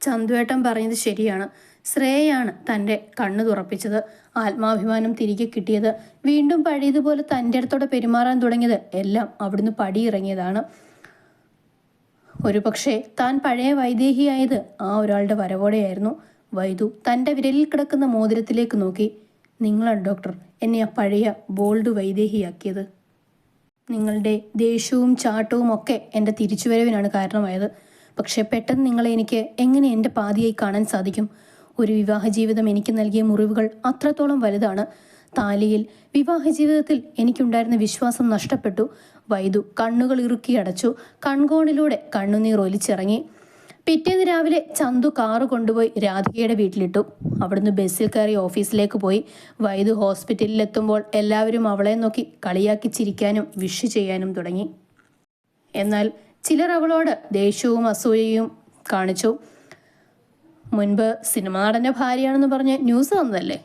ചന്തുവേട്ടൻ പറഞ്ഞത് ശരിയാണ്. ശ്രേയാണ് തന്റെ കണ്ണു തുറപ്പിച്ചത്. ആത്മാഭിമാനം തിരികെ കിട്ടിയത്. വീണ്ടും പഴയതുപോലെ തന്റെ അടുത്തോടെ പെരുമാറാൻ തുടങ്ങിയത് എല്ലാം അവിടുന്ന് പടിയിറങ്ങിയതാണ്. ഒരു പക്ഷേ താൻ പഴയ വൈദേഹിയായത് ആ ഒരാളുടെ വരവോടെയായിരുന്നു. വൈദു തന്റെ വിരലിൽ കിടക്കുന്ന മോതിരത്തിലേക്ക് നോക്കി. നിങ്ങളാണ് ഡോക്ടർ. എന്നെ ആ പഴയ ബോൾഡ് വൈദേഹിയാക്കിയത്. നിങ്ങളുടെ ദേഷ്യവും ചാട്ടവും ഒക്കെ എന്റെ തിരിച്ചുവരവിനാണ് കാരണമായത്. പക്ഷേ പെട്ടെന്ന് നിങ്ങളെ എനിക്ക് എങ്ങനെ എന്റെ പാതിയായി കാണാൻ സാധിക്കും? ഒരു വിവാഹ ജീവിതം എനിക്ക് നൽകിയ മുറിവുകൾ അത്രത്തോളം വലുതാണ്. താലിയിൽ വിവാഹ ജീവിതത്തിൽ എനിക്കുണ്ടായിരുന്ന വിശ്വാസം നഷ്ടപ്പെട്ടു. വൈദു കണ്ണുകൾ ഇറുക്കി അടച്ചു. കൺകോണിലൂടെ കണ്ണുനീർ ഒലിച്ചിറങ്ങി. പിറ്റേന്ന് രാവിലെ ചന്തു കാറ് കൊണ്ടുപോയി രാധികയുടെ വീട്ടിലിട്ടു. അവിടുന്ന് ബസ്സിൽ കയറി ഓഫീസിലേക്ക് പോയി. വൈദു ഹോസ്പിറ്റലിൽ എത്തുമ്പോൾ എല്ലാവരും അവളെ നോക്കി കളിയാക്കി ചിരിക്കാനും വിഷ് ചെയ്യാനും തുടങ്ങി. എന്നാൽ ചിലർ അവളോട് ദേഷ്യവും അസൂയയും കാണിച്ചു. മുൻപ് സിനിമ നടന്റെ ഭാര്യയാണെന്ന് പറഞ്ഞ് ന്യൂസ് വന്നതല്ലേ?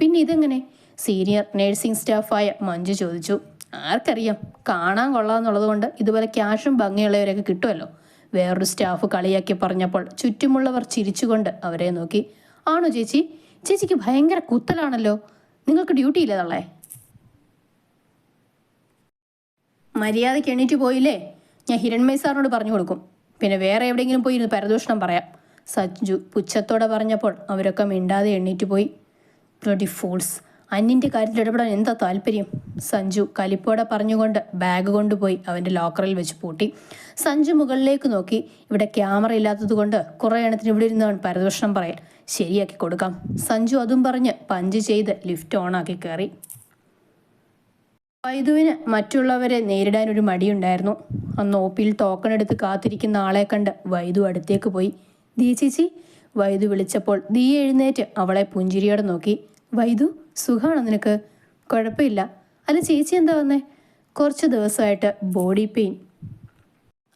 പിന്നെ ഇതെങ്ങനെ? സീനിയർ നഴ്സിംഗ് സ്റ്റാഫായ മഞ്ജു ചോദിച്ചു. ആർക്കറിയാം കാണാൻ കൊള്ളാമെന്നുള്ളത് കൊണ്ട് ഇതുപോലെ ക്യാഷും ഭംഗിയുള്ളവരൊക്കെ കിട്ടുമല്ലോ. വേറൊരു സ്റ്റാഫ് കളിയാക്കി പറഞ്ഞപ്പോൾ ചുറ്റുമുള്ളവർ ചിരിച്ചുകൊണ്ട് അവരെ നോക്കി. ആണോ ചേച്ചി? ചേച്ചിക്ക് ഭയങ്കര കുത്തലാണല്ലോ. നിങ്ങൾക്ക് ഡ്യൂട്ടി ഇല്ല തള്ളേ? മര്യാദയ്ക്ക് എണീറ്റ് പോയില്ലേ? ഞാൻ ഹിരൺമയ് സാറിനോട് പറഞ്ഞു കൊടുക്കും. പിന്നെ വേറെ എവിടെയെങ്കിലും പോയി ഇരുന്ന് പരദൂഷണം പറയാം. സഞ്ജു പുച്ഛത്തോടെ പറഞ്ഞപ്പോൾ അവരൊക്കെ മിണ്ടാതെ എണ്ണീറ്റ് പോയി. ഫൂൾസ് അന്യന്റെ കാര്യത്തിൽ ഇടപെടാൻ എന്താ താല്പര്യം? സഞ്ജു കലിപ്പോടെ പറഞ്ഞുകൊണ്ട് ബാഗ് കൊണ്ടുപോയി അവന്റെ ലോക്കറിൽ വെച്ച് പൂട്ടി. സഞ്ജു മുകളിലേക്ക് നോക്കി. ഇവിടെ ക്യാമറ ഇല്ലാത്തതുകൊണ്ട് കുറേ എണ്ണത്തിന് ഇവിടെ ഇരുന്നവൻ പരദൂഷണം പറയാൻ ശരിയാക്കി കൊടുക്കാം. സഞ്ജു അതും പറഞ്ഞ് പഞ്ച് ചെയ്ത് ലിഫ്റ്റ് ഓണാക്കി കയറി. വൈദുവിന് മറ്റുള്ളവരെ നേരിടാൻ ഒരു മടിയുണ്ടായിരുന്നു. അന്ന് ഓപ്പിയിൽ ടോക്കൺ എടുത്ത് കാത്തിരിക്കുന്ന ആളെ കണ്ട് വൈദു അടുത്തേക്ക് പോയി. ദീ ചേച്ചി വൈദു വിളിച്ചപ്പോൾ ദീ എഴുന്നേറ്റ് അവളെ പുഞ്ചിരിയോടെ നോക്കി. വൈദു സുഖാണോ നിനക്ക്? കുഴപ്പമില്ല. അല്ല ചേച്ചി എന്താ വന്നേ? കുറച്ച് ദിവസമായിട്ട് ബോഡി പെയിൻ.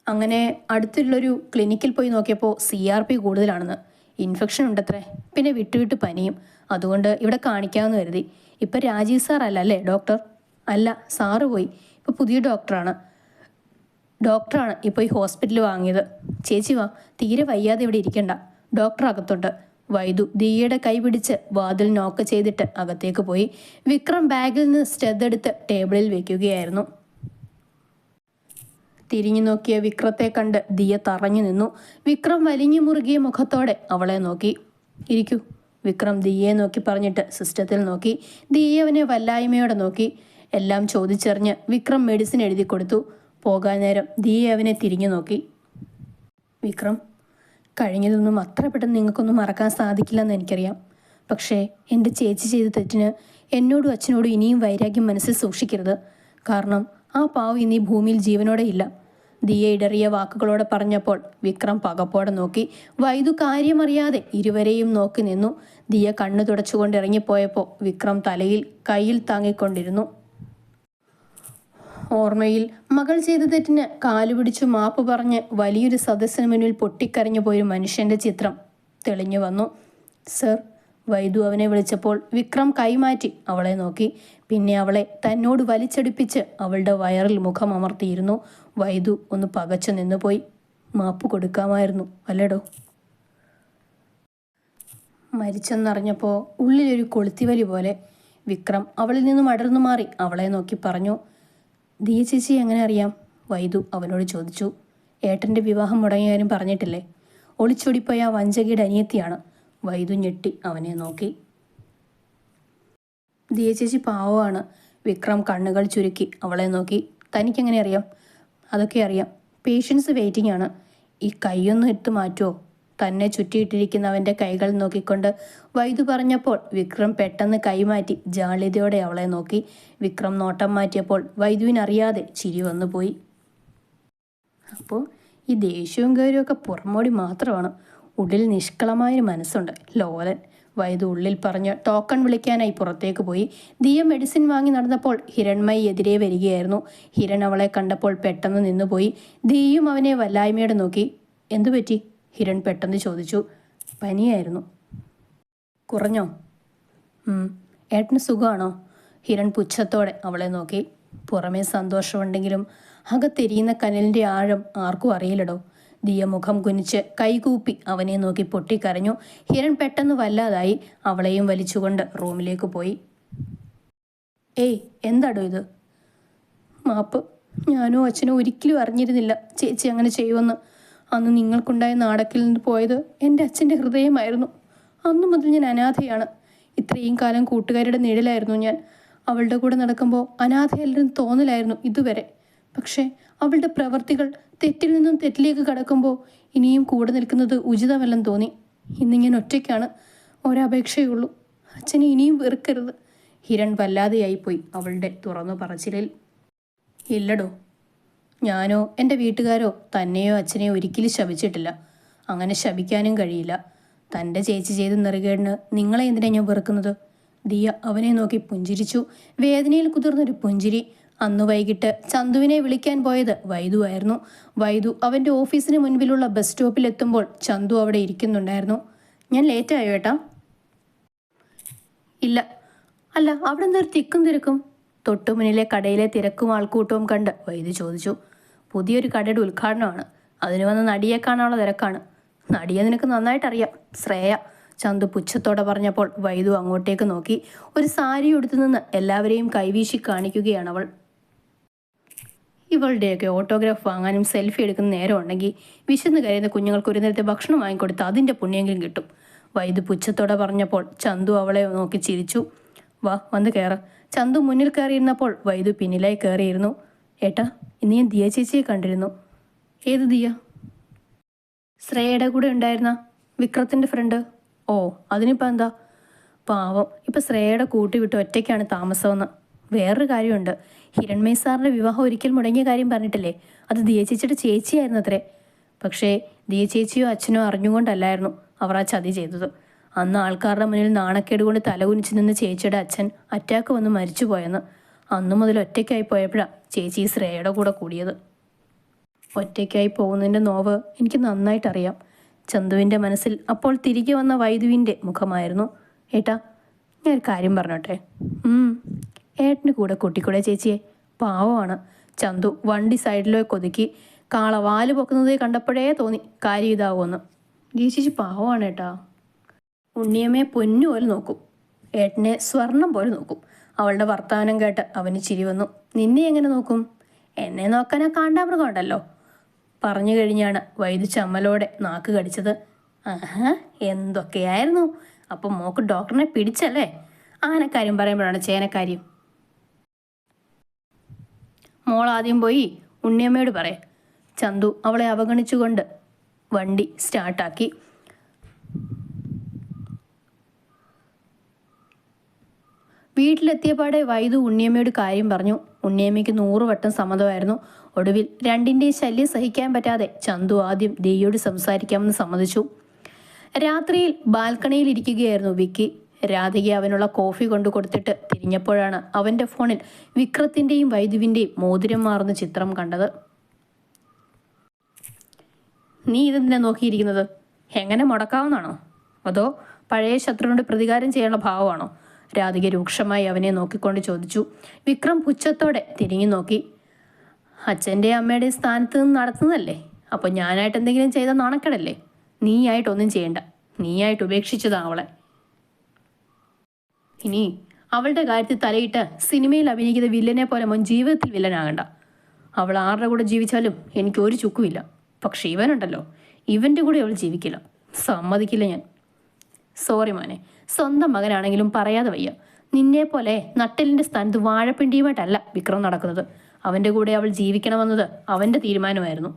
അങ്ങനെ അടുത്തുള്ളൊരു ക്ലിനിക്കിൽ പോയി നോക്കിയപ്പോൾ സി ആർ പി കൂടുതലാണെന്ന്. ഇൻഫെക്ഷൻ ഉണ്ടത്രേ. പിന്നെ വിട്ടുവിട്ട് പനിയും. അതുകൊണ്ട് ഇവിടെ കാണിക്കാമെന്ന് കരുതി. ഇപ്പം രാജീവ് സാർ അല്ലേ ഡോക്ടർ? അല്ല സാറ് പോയി. ഇപ്പോൾ പുതിയ ഡോക്ടറാണ്. ഡോക്ടറാണ് ഇപ്പോൾ ഈ ഹോസ്പിറ്റലിൽ വാങ്ങിയത്. ചേച്ചി വാ തീരെ വയ്യാതെ ഇവിടെ ഇരിക്കണ്ട. ഡോക്ടർ അകത്തുണ്ട് വൈദു ദിയയുടെ കൈപിടിച്ച് വാതിൽ നോക്ക് ചെയ്തിട്ട് അകത്തേക്ക് പോയി. വിക്രം ബാഗിൽ നിന്ന് സ്റ്റെഡ് എടുത്ത് ടേബിളിൽ വെക്കുകയായിരുന്നു. തിരിഞ്ഞു നോക്കിയ വിക്രത്തെ കണ്ട് ദിയ തറഞ്ഞു നിന്നു. വിക്രം വലിഞ്ഞു മുറുകിയ മുഖത്തോടെ അവളെ നോക്കി. ഇരിക്കൂ. വിക്രം ദിയയെ നോക്കി പറഞ്ഞിട്ട് സിസ്റ്റത്തിൽ നോക്കി. ദിയ അവനെ വല്ലായ്മയോടെ നോക്കി. എല്ലാം ചോദിച്ചറിഞ്ഞ് വിക്രം മെഡിസിൻ എഴുതി കൊടുത്തു. പോകാൻ നേരം ദിയ അവനെ തിരിഞ്ഞു നോക്കി. വിക്രം കഴിഞ്ഞതൊന്നും അത്ര പെട്ടെന്ന് നിങ്ങൾക്കൊന്നും മറക്കാൻ സാധിക്കില്ലെന്ന് എനിക്കറിയാം. പക്ഷേ എന്റെ ചേച്ചി ചെയ്ത തെറ്റിന് എന്നോടും അച്ഛനോടും ഇനിയും വൈരാഗ്യം മനസ്സിൽ സൂക്ഷിക്കരുത്. കാരണം ആ പാവ് ഇനി ഭൂമിയിൽ ജീവനോടെ ഇല്ല. ദിയ ഇടറിയ വാക്കുകളോടെ പറഞ്ഞപ്പോൾ വിക്രം പകപ്പോടെ നോക്കി. വൈദു കാര്യമറിയാതെ ഇരുവരെയും നോക്കി നിന്നു. ദിയ കണ്ണു തുടച്ചുകൊണ്ട് ഇറങ്ങിപ്പോയപ്പോൾ വിക്രം തലയിൽ കയ്യിൽ താങ്ങിക്കൊണ്ടിരുന്നു. ഓർമ്മയിൽ മകൾ ചെയ്ത തെറ്റിന് കാലുപിടിച്ചു മാപ്പ് പറഞ്ഞ് വലിയൊരു സദസ്സിന് മുന്നിൽ പൊട്ടിക്കരഞ്ഞു പോയൊരു മനുഷ്യന്റെ ചിത്രം തെളിഞ്ഞു വന്നു. സർ വൈദു അവനെ വിളിച്ചപ്പോൾ വിക്രം കൈമാറ്റി അവളെ നോക്കി. പിന്നെ അവളെ തന്നോട് വലിച്ചടിപ്പിച്ച് അവളുടെ വയറിൽ മുഖം അമർത്തിയിരുന്നു. വൈദു ഒന്ന് പകച്ചു നിന്നുപോയി. മാപ്പ് കൊടുക്കാമായിരുന്നു അല്ലടോ? മരിച്ചെന്നറിഞ്ഞപ്പോൾ ഉള്ളിലൊരു കൊളുത്തിവലി പോലെ വിക്രം അവളിൽ നിന്നും അടർന്നു മാറി അവളെ നോക്കി പറഞ്ഞു. ദിയ ചേച്ചി എങ്ങനെ അറിയാം? വൈദു അവനോട് ചോദിച്ചു. ഏട്ടന്റെ വിവാഹം മുടങ്ങിയാരും പറഞ്ഞിട്ടില്ലേ? ഒളിച്ചോടിപ്പോയ ആ വഞ്ചകിയുടെ അനിയത്തിയാണ്. വൈദു ഞെട്ടി അവനെ നോക്കി. ദിയ ചേച്ചി പാവമാണ്. വിക്രം കണ്ണുകൾ ചുരുക്കി അവളെ നോക്കി. തനിക്കെങ്ങനെ അറിയാം? അതൊക്കെ അറിയാം. പേഷ്യൻസ് വെയിറ്റിംഗ് ആണ്. ഈ കൈയൊന്നും എടുത്ത് മാറ്റുമോ തന്നെ ചുറ്റിയിട്ടിരിക്കുന്നവന്റെ കൈകൾ നോക്കിക്കൊണ്ട് വൈദു പറഞ്ഞപ്പോൾ വിക്രം പെട്ടെന്ന് കൈമാറ്റി ജാളിതയോടെ അവളെ നോക്കി. വിക്രം നോട്ടം മാറ്റിയപ്പോൾ വൈദുവിനറിയാതെ ചിരി വന്നുപോയി അപ്പോൾ ഈ ദേഷ്യവും ഗൗരവമൊക്കെ പുറമോടി മാത്രമാണ്. ഉള്ളിൽ നിഷ്കളമായൊരു മനസ്സുണ്ട് ലോലൻ. വൈദു ഉള്ളിൽ പറഞ്ഞ് ടോക്കൺ വിളിക്കാനായി പുറത്തേക്ക് പോയി. ദിയ മെഡിസിൻ വാങ്ങി നടന്നപ്പോൾ ഹിരൺമയി എതിരെ വരികയായിരുന്നു. ഹിരൺ അവളെ കണ്ടപ്പോൾ പെട്ടെന്ന് നിന്നുപോയി. ദിയയും അവനെ വല്ലായ്മയോടെ നോക്കി. എന്തു പറ്റി ഹിരൺ പെട്ടെന്ന് ചോദിച്ചു പനിയായിരുന്നു. കുറഞ്ഞോ. ഏട്ടന് സുഖമാണോ? ഹിരൺ പുച്ഛത്തോടെ അവളെ നോക്കി. പുറമേ സന്തോഷമുണ്ടെങ്കിലും അകത്തെരിയുന്ന കനലിന്റെ ആഴം ആർക്കും അറിയില്ലടോ. ദിയ മുഖം കുനിച്ച് കൈകൂപ്പി അവനെ നോക്കി പൊട്ടിക്കരഞ്ഞു. ഹിരൺ പെട്ടെന്ന് വല്ലാതായി അവളെയും വലിച്ചുകൊണ്ട് റൂമിലേക്ക് പോയി. ഏയ് എന്താടോ ഇത്? മാപ്പ്. ഞാനോ അച്ഛനോ ഒരിക്കലും അറിഞ്ഞിരുന്നില്ല. ചേച്ചി അങ്ങനെ ചെയ്യുമെന്ന്. അന്ന് നിങ്ങൾക്കുണ്ടായ നാടക്കിൽ നിന്ന് പോയത് എന്റെ അച്ഛന്റെ ഹൃദയമായിരുന്നു. അന്നു മുതൽ ഞാൻ അനാഥയാണ്. ഇത്രയും കാലം കൂട്ടുകാരുടെ നിഴലായിരുന്നു ഞാൻ. അവളുടെ കൂടെ നടക്കുമ്പോൾ അനാഥയല്ലെന്ന് തോന്നലായിരുന്നു ഇതുവരെ. പക്ഷേ അവളുടെ പ്രവർത്തികൾ തെറ്റിൽ നിന്നും തെറ്റിലേക്ക് കടക്കുമ്പോൾ ഇനിയും കൂടെ നിൽക്കുന്നത് ഉചിതമല്ലെന്ന് തോന്നി. ഇന്ന് ഞാൻ ഒറ്റയ്ക്കാണ്. ഒരപേക്ഷയുള്ളൂ അച്ഛനെ ഇനിയും വെറുക്കരുത്. ഹിരൺ വല്ലാതെയായിപ്പോയി അവളുടെ തുറന്നു പറച്ചിലിൽ. ഇല്ലടോ ഞാനോ എന്റെ വീട്ടുകാരോ തന്നെയോ അച്ഛനെയോ ഒരിക്കലും ശപിച്ചിട്ടില്ല. അങ്ങനെ ശപിക്കാനും കഴിയില്ല. തന്റെ ചേച്ചി ചെയ്ത നെറുകേടിന് നിങ്ങളെ എന്തിനാണ് ഞാൻ വെറുക്കുന്നത്? ദിയ അവനെ നോക്കി പുഞ്ചിരിച്ചു. വേദനയിൽ കുതിർന്നൊരു പുഞ്ചിരി. അന്ന് വൈകിട്ട് ചന്തുവിനെ വിളിക്കാൻ പോയത് വൈദു ആയിരുന്നു. വൈദു അവന്റെ ഓഫീസിന് മുൻപിലുള്ള ബസ് സ്റ്റോപ്പിൽ എത്തുമ്പോൾ ചന്തു അവിടെ ഇരിക്കുന്നുണ്ടായിരുന്നു. ഞാൻ ലേറ്റായോ ഏട്ടാ? ഇല്ല. അല്ല അവിടെ എന്തൊരു തിരക്കും. തൊട്ടുമുന്നിലെ കടയിലെ തിരക്കും ആൾക്കൂട്ടവും കണ്ട് വൈദ്യു ചോദിച്ചു പുതിയൊരു കടയുടെ ഉദ്ഘാടനമാണ്? അതിന് വന്ന് നടിയെ കാണാനുള്ള തിരക്കാണ്. നടിയെ നിനക്ക് നന്നായിട്ടറിയാം ശ്രേയ. ചന്തു പുച്ഛത്തോടെ പറഞ്ഞപ്പോൾ വൈദു അങ്ങോട്ടേക്ക് നോക്കി ഒരു സാരി ഉടുത്തു നിന്ന് എല്ലാവരെയും കൈവീശി കാണിക്കുകയാണ് അവൾ. ഇവളുടെയൊക്കെ ഓട്ടോഗ്രാഫ് വാങ്ങാനും സെൽഫി എടുക്കുന്ന നേരം ഉണ്ടെങ്കിൽ വിശന്ന് കരയുന്ന കുഞ്ഞുങ്ങൾക്ക് ഒരു നേരത്തെ ഭക്ഷണം വാങ്ങിക്കൊടുത്ത് അതിന്റെ പുണ്യെങ്കിലും കിട്ടും. വൈദു പുച്ഛത്തോടെ പറഞ്ഞപ്പോൾ ചന്തു അവളെ നോക്കി ചിരിച്ചു വാ വന്ന് കയറ. ചന്തു മുന്നിൽ കയറിയിരുന്നപ്പോൾ വൈദു പിന്നിലായി കയറിയിരുന്നു. ഏട്ടാ ഇന്ന് ഞാൻ ദിയ ചേച്ചിയെ കണ്ടിരുന്നു. ഏത് ദിയ? ശ്രേയയുടെ കൂടെ ഉണ്ടായിരുന്ന വിക്രത്തിന്റെ ഫ്രണ്ട്. ഓ അതിനിപ്പോൾ എന്താ? പാവം ഇപ്പം ശ്രേയയുടെ കൂട്ടി വിട്ട് ഒറ്റയ്ക്കാണ് താമസമെന്ന്. വേറൊരു കാര്യമുണ്ട്. ഹിരൺമേ സാറിന്റെ വിവാഹം ഒരിക്കൽ മുടങ്ങിയ കാര്യം പറഞ്ഞിട്ടില്ലേ? അത് ദിയ ചേച്ചിയുടെ ചേച്ചിയായിരുന്നു അത്രേ പക്ഷേ ദിയ ചേച്ചിയോ അച്ഛനോ അറിഞ്ഞുകൊണ്ടല്ലായിരുന്നു അവർ ആ ചതി ചെയ്തത്. അന്ന് ആൾക്കാരുടെ മുന്നിൽ നാണക്കേട് കൊണ്ട് തലകുനിച്ച് നിന്ന് ചേച്ചിയുടെ അച്ഛൻ അറ്റാക്ക് വന്ന് മരിച്ചു പോയെന്ന് അന്നു മുതൽ ഒറ്റയ്ക്കായി പോയപ്പോഴാണ് ചേച്ചി ശ്രേയയുടെ കൂടെ കൂടിയത്. ഒറ്റയ്ക്കായി പോകുന്നതിന്റെ നോവ് എനിക്ക് നന്നായിട്ടറിയാം ചന്തുവിന്റെ മനസ്സിൽ അപ്പോൾ തിരികെ വന്ന വൈദുവിന്റെ മുഖമായിരുന്നു. ഏട്ടാ ഞാൻ ഒരു കാര്യം പറഞ്ഞോട്ടെ? ഏട്ടന്റെ കൂടെ കൂട്ടിക്കൂടെ ചേച്ചിയെ. പാവമാണ്. ചന്തു വണ്ടി സൈഡിലേക്ക് ഒതുക്കി കാള വാൽ പൊക്കുന്നതേ കണ്ടപ്പോഴേ തോന്നി. കാര്യം ഇതാവുമെന്ന് ചേച്ചി പാവമാണ് ഏട്ടാ. ഉണ്ണിയമ്മയെ പൊന്നു പോലെ നോക്കും. ഏട്ടനെ സ്വർണം പോലെ നോക്കും. അവളുടെ വർത്തമാനം കേട്ട് അവന് ചിരി വന്നു. നിന്നെ എങ്ങനെ നോക്കും? എന്നെ നോക്കാനാ കാണ്ടാമൃഗമുണ്ടല്ലോ പറഞ്ഞു കഴിഞ്ഞാണ് വൈദ്യു ചമ്മലോടെ നാക്ക് കടിച്ചത്. ആഹാ എന്തൊക്കെയായിരുന്നു? അപ്പം മോക്ക് ഡോക്ടറിനെ പിടിച്ചല്ലേ? ആനക്കാര്യം പറയുമ്പോഴാണ് ചേനക്കാര്യം. മോൾ ആദ്യം പോയി ഉണ്ണിയമ്മയോട് പറയാം. ചന്തു അവളെ അവഗണിച്ചുകൊണ്ട് വണ്ടി സ്റ്റാർട്ടാക്കി. വീട്ടിലെത്തിയപാടെ വൈദു ഉണ്ണിയമ്മയോട് കാര്യം പറഞ്ഞു. ഉണ്ണിയമ്മയ്ക്ക് നൂറുവട്ടം സമ്മതമായിരുന്നു. ഒടുവിൽ രണ്ടിന്റെയും ശല്യം സഹിക്കാൻ പറ്റാതെ ചന്തു ആദ്യം ദേയോട് സംസാരിക്കാമെന്ന് സമ്മതിച്ചു. രാത്രിയിൽ ബാൽക്കണിയിൽ ഇരിക്കുകയായിരുന്നു വിക്കി. രാധിക അവനുള്ള കോഫി കൊണ്ടു കൊടുത്തിട്ട് തിരിഞ്ഞപ്പോഴാണ് അവന്റെ ഫോണിൽ വിക്രത്തിന്റെയും വൈദ്യുവിന്റെയും മോതിരം മാറുന്ന ചിത്രം കണ്ടത്. നീ ഇതെന്തിനാ നോക്കിയിരിക്കുന്നത്? എങ്ങനെ മുടക്കാവുന്നതാണോ? അതോ പഴയ ശത്രുവിനോട് പ്രതികാരം ചെയ്യാനുള്ള ഭാവമാണോ? രാധിക രൂക്ഷമായി അവനെ നോക്കിക്കൊണ്ട് ചോദിച്ചു. വിക്രം പുച്ഛത്തോടെ തിരിഞ്ഞു നോക്കി. അച്ഛന്റെ അമ്മയുടെ സ്ഥാനത്ത് നിന്ന് നടത്തുന്നതല്ലേ? അപ്പോൾ ഞാനായിട്ട് എന്തെങ്കിലും ചെയ്ത നാണക്കടല്ലേ? നീയായിട്ടൊന്നും ചെയ്യണ്ട. നീയായിട്ട് ഉപേക്ഷിച്ചതാ അവളെ. ഇനി അവളുടെ കാര്യത്തിൽ തലയിട്ട് സിനിമയിൽ അഭിനയിക്കുന്ന വില്ലനെ പോലെ മുൻ ജീവിതത്തിൽ വില്ലനാകണ്ട. അവൾ ആരുടെ കൂടെ ജീവിച്ചാലും എനിക്ക് ഒരു ചുക്കുമില്ല. പക്ഷെ ഇവനുണ്ടല്ലോ. ഇവന്റെ കൂടെ അവൾ ജീവിക്കില്ല. സമ്മതിക്കില്ല ഞാൻ. സോറി മോനെ. സ്വന്തം മകനാണെങ്കിലും പറയാതെ വയ്യ. നിന്നെ പോലെ നട്ടലിന്റെ സ്ഥാനത്ത് വാഴപ്പിണ്ടിയുമായിട്ടല്ല വിക്രം നടക്കുന്നത്. അവന്റെ കൂടെ അവൾ ജീവിക്കണമെന്നത് അവന്റെ തീരുമാനമായിരുന്നു.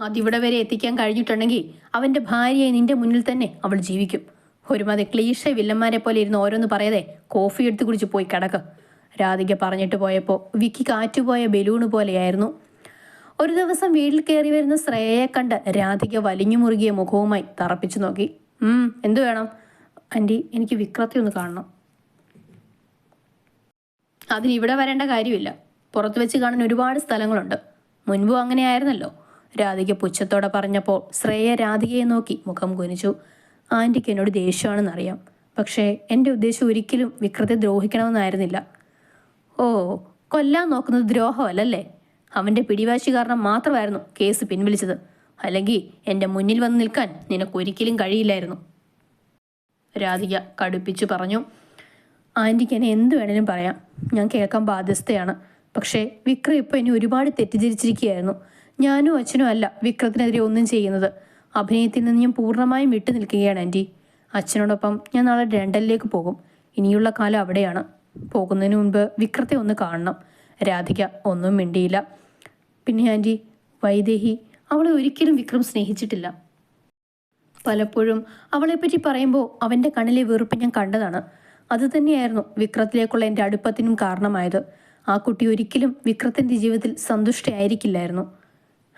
അതിവിടെ വരെ എത്തിക്കാൻ കഴിഞ്ഞിട്ടുണ്ടെങ്കിൽ അവന്റെ ഭാര്യയെ നിന്റെ മുന്നിൽ തന്നെ അവൾ ജീവിക്കും. ഒരുമാതിരി ക്ലീഷ വില്ലന്മാരെ പോലെ ഇരുന്ന് ഓരോന്ന് പറയാതെ കോഫി എടുത്തു കുടിച്ച് പോയി കിടക്ക്. രാധിക പറഞ്ഞിട്ട് പോയപ്പോൾ വിക്കി കാറ്റുപോയ ബലൂണ് പോലെയായിരുന്നു. ഒരു ദിവസം വീട്ടിൽ കയറി വരുന്ന ശ്രേയയെ കണ്ട് രാധിക വലിഞ്ഞു മുറുകിയ മുഖവുമായി തറപ്പിച്ചു നോക്കി. എന്തു വേണം? ആന്റി എനിക്ക് വിക്രത്തെ ഒന്ന് കാണണം. അതിന് ഇവിടെ വരേണ്ട കാര്യമില്ല. പുറത്ത് വെച്ച് കാണാൻ ഒരുപാട് സ്ഥലങ്ങളുണ്ട്. മുൻപും അങ്ങനെയായിരുന്നല്ലോ. രാധിക പുച്ഛത്തോടെ പറഞ്ഞപ്പോൾ ശ്രേയ രാധികയെ നോക്കി മുഖം കുനിച്ചു. ആന്റിക്ക് എന്നോട് ദേഷ്യമാണെന്നറിയാം. പക്ഷേ എന്റെ ഉദ്ദേശം ഒരിക്കലും വിക്രത്തെ ദ്രോഹിക്കണമെന്നായിരുന്നില്ല. ഓ കൊല്ലാൻ നോക്കുന്നത് ദ്രോഹമല്ലല്ലേ? അവന്റെ പിടിവാശി കാരണം മാത്രമായിരുന്നു കേസ് പിൻവലിച്ചത്. അല്ലെങ്കിൽ എന്റെ മുന്നിൽ വന്ന് നിൽക്കാൻ നിനക്കൊരിക്കലും കഴിയില്ലായിരുന്നു. രാധിക കടുപ്പിച്ചു പറഞ്ഞു ആന്റിക്ക് എന്നെ എന്ത് വേണേലും പറയാം. ഞാൻ കേൾക്കാൻ ബാധ്യസ്ഥയാണ്. പക്ഷേ വിക്രം ഇപ്പോൾ എന്നെ ഒരുപാട് തെറ്റിദ്ധരിച്ചിരിക്കുകയായിരുന്നു. ഞാനും അച്ഛനും അല്ല വിക്രത്തിനെതിരെ ഒന്നും ചെയ്യുന്നത്. അഭിനയത്തിൽ നിന്ന് ഞാൻ പൂർണമായും വിട്ടു നിൽക്കുകയാണ് ആന്റി അച്ഛനോടൊപ്പം ഞാൻ നാളെ ലണ്ടനിലേക്ക് പോകും. ഇനിയുള്ള കാലം അവിടെയാണ്. പോകുന്നതിന് മുൻപ് വിക്രത്തെ ഒന്ന് കാണണം. രാധിക ഒന്നും മിണ്ടിയില്ല. പിന്നെ ആന്റി വൈദേഹി അവളെ ഒരിക്കലും വിക്രം സ്നേഹിച്ചിട്ടില്ല. പലപ്പോഴും അവളെപ്പറ്റി പറയുമ്പോൾ അവന്റെ കണ്ണിലെ വെറുപ്പ് ഞാൻ കണ്ടതാണ്. അതുതന്നെയായിരുന്നു വിക്രത്തിലേക്കുള്ള എന്റെ അടുപ്പത്തിനും കാരണമായത്. ആ കുട്ടി ഒരിക്കലും വിക്രത്തിന്റെ ജീവിതത്തിൽ സന്തുഷ്ടയായിരിക്കില്ലായിരുന്നു.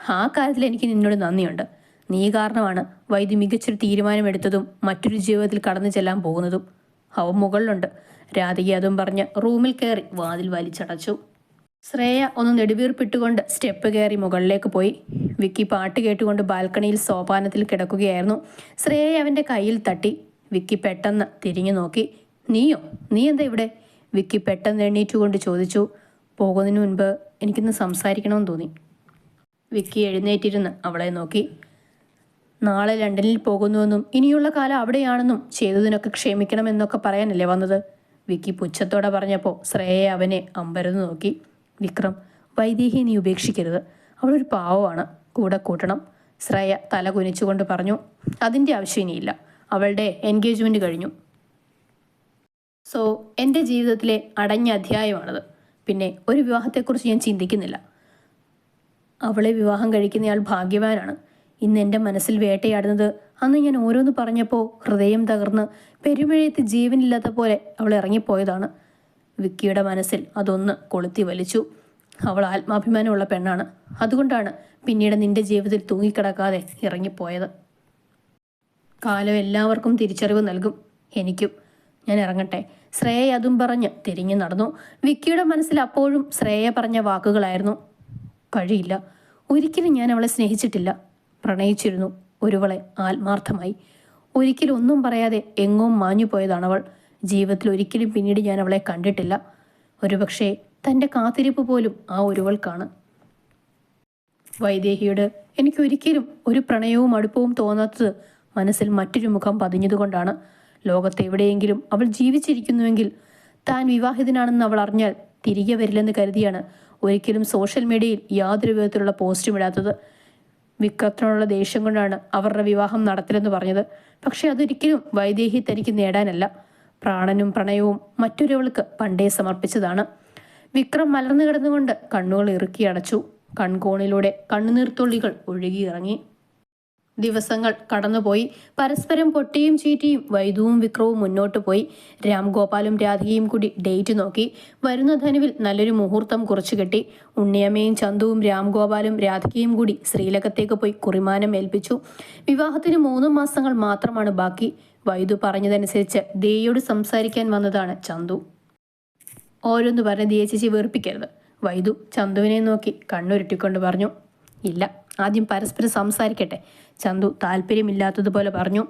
ആ കാര്യത്തിൽ എനിക്ക് നിന്നോട് നന്ദിയുണ്ട്. നീ കാരണമാണ് വൈദ്യു മികച്ചൊരു തീരുമാനമെടുത്തതും മറ്റൊരു ജീവിതത്തിൽ കടന്നു ചെല്ലാൻ പോകുന്നതും. അവ മുകളിലുണ്ട്. രാധിക അതും പറഞ്ഞ് റൂമിൽ കയറി വാതിൽ വലിച്ചടച്ചു. ശ്രേയ ഒന്ന് നെടുവീർപ്പിട്ടുകൊണ്ട് സ്റ്റെപ്പ് കയറി മുകളിലേക്ക് പോയി. വിക്കി പാട്ട് കേട്ടുകൊണ്ട് ബാൽക്കണിയിൽ സോപാനത്തിൽ കിടക്കുകയായിരുന്നു. ശ്രേയ അവന്റെ കയ്യിൽ തട്ടി. വിക്കി പെട്ടെന്ന് തിരിഞ്ഞു നോക്കി. നീയോ? നീ എന്താ ഇവിടെ? വിക്കി പെട്ടെന്ന് എണ്ണീറ്റുകൊണ്ട് ചോദിച്ചു. പോകുന്നതിന് മുൻപ് എനിക്കിന്ന് സംസാരിക്കണമെന്ന് തോന്നി. വിക്കി എഴുന്നേറ്റിരുന്ന് അവളെ നോക്കി. നാളെ ലണ്ടനിൽ പോകുന്നുവെന്നും ഇനിയുള്ള കാലം അവിടെയാണെന്നും ചെയ്തതിനൊക്കെ ക്ഷമിക്കണമെന്നൊക്കെ പറയാനല്ലേ വന്നത്? വിക്കി പുച്ഛത്തോടെ പറഞ്ഞപ്പോൾ ശ്രേയ അവനെ അമ്പരന്ന് നോക്കി. വിക്രം വൈദേഹി നീ ഉപേക്ഷിക്കരുത്. അവളൊരു പാവമാണ്. കൂടെ കൂട്ടണം. ശ്രേയ തല കുനിച്ചുകൊണ്ട് പറഞ്ഞു അതിന്റെ ആവശ്യം ഇനിയില്ല അവളുടെ എൻഗേജ്മെന്റ് കഴിഞ്ഞു. സോ എന്റെ ജീവിതത്തിലെ അടഞ്ഞ അധ്യായമാണത്. പിന്നെ ഒരു വിവാഹത്തെക്കുറിച്ച് ഞാൻ ചിന്തിക്കുന്നില്ല. അവളെ വിവാഹം കഴിക്കുന്നയാൾ ഭാഗ്യവാനാണ്. ഇന്ന് എന്റെ മനസ്സിൽ വേട്ടയാടുന്നത് അന്ന് ഞാൻ ഓരോന്ന് പറഞ്ഞപ്പോൾ ഹൃദയം തകർന്ന് പെരുമഴയത്ത് ജീവനില്ലാത്ത പോലെ അവൾ ഇറങ്ങിപ്പോയതാണ്. വിക്കിയുടെ മനസ്സിൽ അതൊന്ന് കൊളുത്തി വലിച്ചു. അവൾ ആത്മാഭിമാനമുള്ള പെണ്ണാണ്. അതുകൊണ്ടാണ് പിന്നീട് നിന്റെ ജീവിതത്തിൽ തൂങ്ങിക്കിടക്കാതെ ഇറങ്ങിപ്പോയത്. കാലം എല്ലാവർക്കും തിരിച്ചറിവ് നൽകും. എനിക്കും. ഞാൻ ഇറങ്ങട്ടെ. ശ്രേയ അതും പറഞ്ഞ് തിരിഞ്ഞു നടന്നു. വിക്കിയുടെ മനസ്സിൽ അപ്പോഴും ശ്രേയ പറഞ്ഞ വാക്കുകളായിരുന്നു. കഴിയില്ല ഒരിക്കലും ഞാൻ അവളെ സ്നേഹിച്ചിട്ടില്ല. പ്രണയിച്ചിരുന്നു ഒരുവളെ ആത്മാർത്ഥമായി. ഒരിക്കലും ഒന്നും പറയാതെ എങ്ങും മാഞ്ഞു പോയതാണ് അവൾ ജീവിതത്തിൽ ഒരിക്കലും പിന്നീട് ഞാൻ അവളെ കണ്ടിട്ടില്ല. ഒരുപക്ഷെ തന്റെ കാത്തിരിപ്പ് പോലും ആ ഒരുവൾക്കാണ്. വൈദേഹിയോട് എനിക്കൊരിക്കലും ഒരു പ്രണയവും അടുപ്പവും തോന്നാത്തത് മനസ്സിൽ മറ്റൊരു മുഖം പതിഞ്ഞതുകൊണ്ടാണ്. ലോകത്തെവിടെയെങ്കിലും അവൾ ജീവിച്ചിരിക്കുന്നുവെങ്കിൽ താൻ വിവാഹിതനാണെന്ന് അവൾ അറിഞ്ഞാൽ തിരികെ വരില്ലെന്ന് കരുതിയാണ് ഒരിക്കലും സോഷ്യൽ മീഡിയയിൽ യാതൊരു വിധത്തിലുള്ള പോസ്റ്റും ഇടാത്തത്. വിക്രത്തിനുള്ള ദേഷ്യം കൊണ്ടാണ് അവരുടെ വിവാഹം നടത്തില്ലെന്ന് പറഞ്ഞത്. പക്ഷെ അതൊരിക്കലും വൈദേഹി തനിക്ക് നേടാനല്ല. പ്രാണനും പ്രണയവും മറ്റൊരവൾക്ക് പണ്ടേ സമർപ്പിച്ചതാണ്. വിക്രം മലർന്നു കിടന്നുകൊണ്ട് കണ്ണുകൾ ഇറുക്കി അടച്ചു. കൺകോണിലൂടെ കണ്ണുനീർത്തുള്ളികൾ ഒഴുകിയിറങ്ങി. ദിവസങ്ങൾ കടന്നുപോയി. പരസ്പരം പൊട്ടിയും ചീറ്റിയും വൈദുവും വിക്രവും മുന്നോട്ട് പോയി. രാംഗോപാലും രാധികയും കൂടി ഡേറ്റ് നോക്കി. വരുന്ന ധനുവിൽ നല്ലൊരു മുഹൂർത്തം കുറിച്ചു കെട്ടി. ഉണ്ണിയമ്മയും ചന്തുവും രാംഗോപാലും രാധികയും കൂടി ശ്രീലകത്തേക്ക് പോയി കുറിമാനം ഏൽപ്പിച്ചു. വിവാഹത്തിന് മൂന്ന് മാസങ്ങൾ മാത്രമാണ് ബാക്കി. വൈദു പറഞ്ഞതനുസരിച്ച് ദേയോട് സംസാരിക്കാൻ വന്നതാണ് ചന്തു. ഓരോന്ന് പറഞ്ഞ് ദിയ ചേച്ചി വൈദു ചന്തുവിനെ നോക്കി കണ്ണുരുട്ടിക്കൊണ്ട് പറഞ്ഞു ഇല്ല ആദ്യം പരസ്പരം സംസാരിക്കട്ടെ. ചന്തു താല്പര്യമില്ലാത്തതുപോലെ പറഞ്ഞു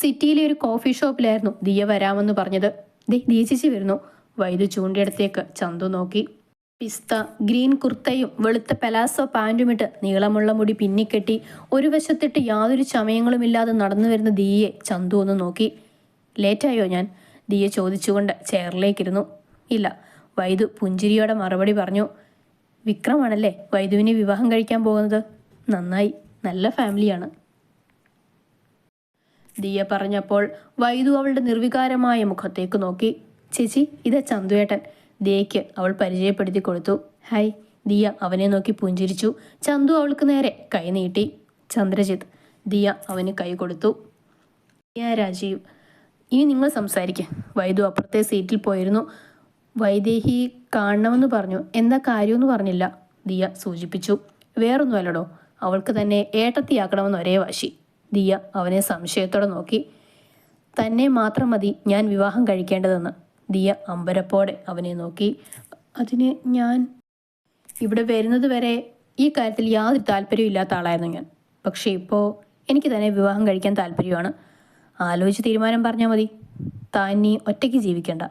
സിറ്റിയിലെ ഒരു കോഫി ഷോപ്പിലായിരുന്നു ദിയ വരാമെന്ന് പറഞ്ഞത്. ദേ ദീചിച്ച് ചേച്ചി വരുന്നു. വൈദു ചൂണ്ടിയടത്തേക്ക് ചന്തു നോക്കി. പിസ്ത ഗ്രീൻ കുർത്തയും വെളുത്ത പെലാസോ പാന്റുമിട്ട് നീളമുള്ള മുടി പിന്നിക്കെട്ടി ഒരു വശത്തിട്ട് യാതൊരു ചമയങ്ങളുമില്ലാതെ നടന്നു വരുന്ന ദിയെ ചന്തു ഒന്ന് നോക്കി. ലേറ്റായോ ഞാൻ? ദിയെ ചോദിച്ചുകൊണ്ട് ചെയറിലേക്കിരുന്നു. ഇല്ല വൈദു പുഞ്ചിരിയോടെ മറുപടി പറഞ്ഞു വിക്രമാണല്ലേ വൈദുവിനെ വിവാഹം കഴിക്കാൻ പോകുന്നത്? നന്നായി നല്ല ഫാമിലിയാണ്. ദിയ പറഞ്ഞപ്പോൾ വൈദു അവളുടെ നിർവികാരമായ മുഖത്തേക്ക് നോക്കി. ചേച്ചി ഇതാ ചന്തുവേട്ടൻ. ദിയയ്ക്ക് അവൾ പരിചയപ്പെടുത്തി കൊടുത്തു. ഹായ് ദിയ അവനെ നോക്കി പുഞ്ചിരിച്ചു. ചന്തു അവൾക്ക് നേരെ കൈ നീട്ടി. ചന്ദ്രജിത്ത് ദിയ അവന് കൈ കൊടുത്തു. ദിയ രാജീവ് ഇനി നിങ്ങൾ സംസാരിക്കുക വൈദു അപ്പുറത്തെ സീറ്റിൽ പോയിരുന്നു. വൈദേഹി കാണണമെന്ന് പറഞ്ഞു. എന്താ കാര്യമെന്ന് പറഞ്ഞില്ല. ദിയ സൂചിപ്പിച്ചു. വേറൊന്നുമല്ലടോ. അവൾക്ക് തന്നെ ഏട്ടത്തിയാക്കണമെന്ന് ഒരേ വാശി. ദിയ അവനെ സംശയത്തോടെ നോക്കി. തന്നെ മാത്രം മതി ഞാൻ വിവാഹം കഴിക്കേണ്ടതെന്ന്. ദിയ അമ്പരപ്പോടെ അവനെ നോക്കി. അതിന് ഞാൻ ഇവിടെ വരുന്നത് വരെ ഈ കാര്യത്തിൽ യാതൊരു താല്പര്യമില്ലാത്ത ആളായിരുന്നു ഞാൻ. പക്ഷേ ഇപ്പോൾ എനിക്ക് തന്നെ വിവാഹം കഴിക്കാൻ താല്പര്യമാണ്. ആലോചിച്ച് തീരുമാനം പറഞ്ഞാൽ മതി. താൻ നീ ഒറ്റയ്ക്ക് ജീവിക്കണ്ട.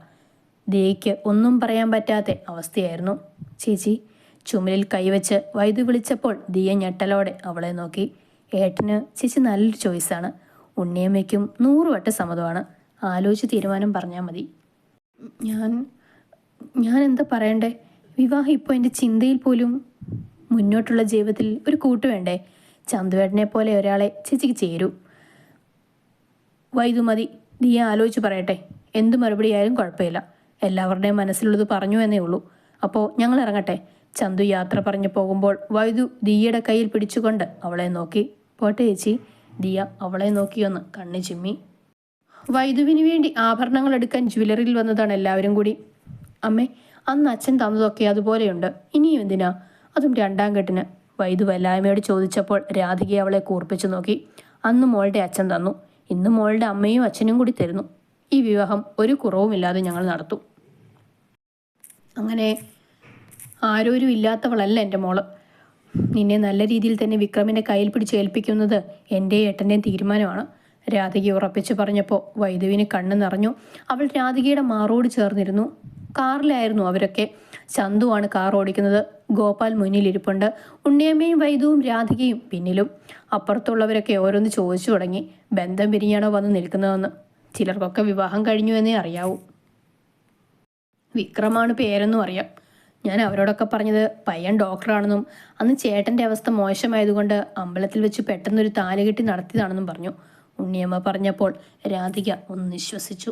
ദേയ്ക്ക് ഒന്നും പറയാൻ പറ്റാത്ത അവസ്ഥയായിരുന്നു. ചേച്ചി ചുമലിൽ കൈവച്ച് വൈദ്യു വിളിച്ചപ്പോൾ ദിയ ഞെട്ടലോടെ അവളെ നോക്കി. ഏട്ടന് ചേച്ചി നല്ലൊരു ചോയ്സാണ് ഉണ്ണിയമ്മയ്ക്കും നൂറുവട്ട വട്ടം സമ്മതമാണ്. ആലോചിച്ച് തീരുമാനം പറഞ്ഞാൽ മതി. ഞാൻ ഞാൻ എന്താ പറയണ്ടേ? വിവാഹം ഇപ്പോൾ എന്റെ ചിന്തയിൽ പോലും മുന്നോട്ടുള്ള ജീവിതത്തിൽ ഒരു കൂട്ട് വേണ്ടേ? ചന്തുവേട്ടനെ പോലെ ഒരാളെ ചേച്ചിക്ക് ചേരൂ. വൈദ്യു മതി. നീ ആലോചിച്ച് പറയട്ടെ. എന്ത് മറുപടിയായാലും കുഴപ്പമില്ല. എല്ലാവരുടെയും മനസ്സിലുള്ളത് പറഞ്ഞു എന്നേ ഉള്ളൂ. അപ്പോൾ ഞങ്ങൾ ഇറങ്ങട്ടെ ചന്തു യാത്ര പറഞ്ഞു പോകുമ്പോൾ വൈദു ദിയയുടെ കയ്യിൽ പിടിച്ചുകൊണ്ട് അവളെ നോക്കി. പോട്ടെ ചേച്ചി. ദിയ അവളെ നോക്കിയൊന്ന് കണ്ണു ചിമ്മി. വൈദുവിന് വേണ്ടി ആഭരണങ്ങൾ എടുക്കാൻ ജ്വല്ലറിയിൽ വന്നതാണ് എല്ലാവരും കൂടി. അമ്മേ അന്ന് അച്ഛൻ തന്നതൊക്കെ അതുപോലെയുണ്ട്. ഇനിയും എന്തിനാ? അതും രണ്ടാം കെട്ടിന്. വൈദു വല്ലായ്മയോട് ചോദിച്ചപ്പോൾ രാധിക അവളെ കൂർപ്പിച്ചു നോക്കി. അന്ന് മോളുടെ അച്ഛൻ തന്നു. ഇന്ന് മോളുടെ അമ്മയും അച്ഛനും കൂടി തരുന്നു. ഈ വിവാഹം ഒരു കുറവുമില്ലാതെ ഞങ്ങൾ നടത്തും. അങ്ങനെ ആരോരും ഇല്ലാത്തവളല്ല എന്റെ മോൾ. നിന്നെ നല്ല രീതിയിൽ തന്നെ വിക്രമിന്റെ കയ്യിൽ പിടിച്ച് ഏൽപ്പിക്കുന്നത് എന്റെ ഏട്ടന്റെയും തീരുമാനമാണ്. രാധിക ഉറപ്പിച്ചു പറഞ്ഞപ്പോൾ വൈദുവിന് കണ്ണ് നിറഞ്ഞു. അവൾ രാധികയുടെ മാറോട് ചേർന്നിരുന്നു. കാറിലായിരുന്നു അവരൊക്കെ. ചന്തുവാണ് കാർ ഓടിക്കുന്നത്. ഗോപാൽ മുന്നിലിരിപ്പുണ്ട്. ഉണ്ണിയമ്മയും വൈദുവും രാധികയും പിന്നിലും. അപ്പുറത്തുള്ളവരൊക്കെ ഓരോന്ന് ചോദിച്ചു തുടങ്ങി. ബന്ധം പിരിഞ്ഞാണോ വന്ന് നിൽക്കുന്നതെന്ന്. ചിലർക്കൊക്കെ വിവാഹം കഴിഞ്ഞു എന്നേ അറിയാവൂ. വിക്രമാണ് പേരെന്നും അറിയാം. ഞാൻ അവരോടൊക്കെ പറഞ്ഞത് പയ്യൻ ഡോക്ടറാണെന്നും അന്ന് ചേട്ടന്റെ അവസ്ഥ മോശമായതുകൊണ്ട് അമ്പലത്തിൽ വെച്ച് പെട്ടെന്നൊരു താലുകെട്ടി നടത്തിയതാണെന്നും പറഞ്ഞു. ഉണ്ണിയമ്മ പറഞ്ഞപ്പോൾ രാധിക ഒന്ന് നിശ്വസിച്ചു.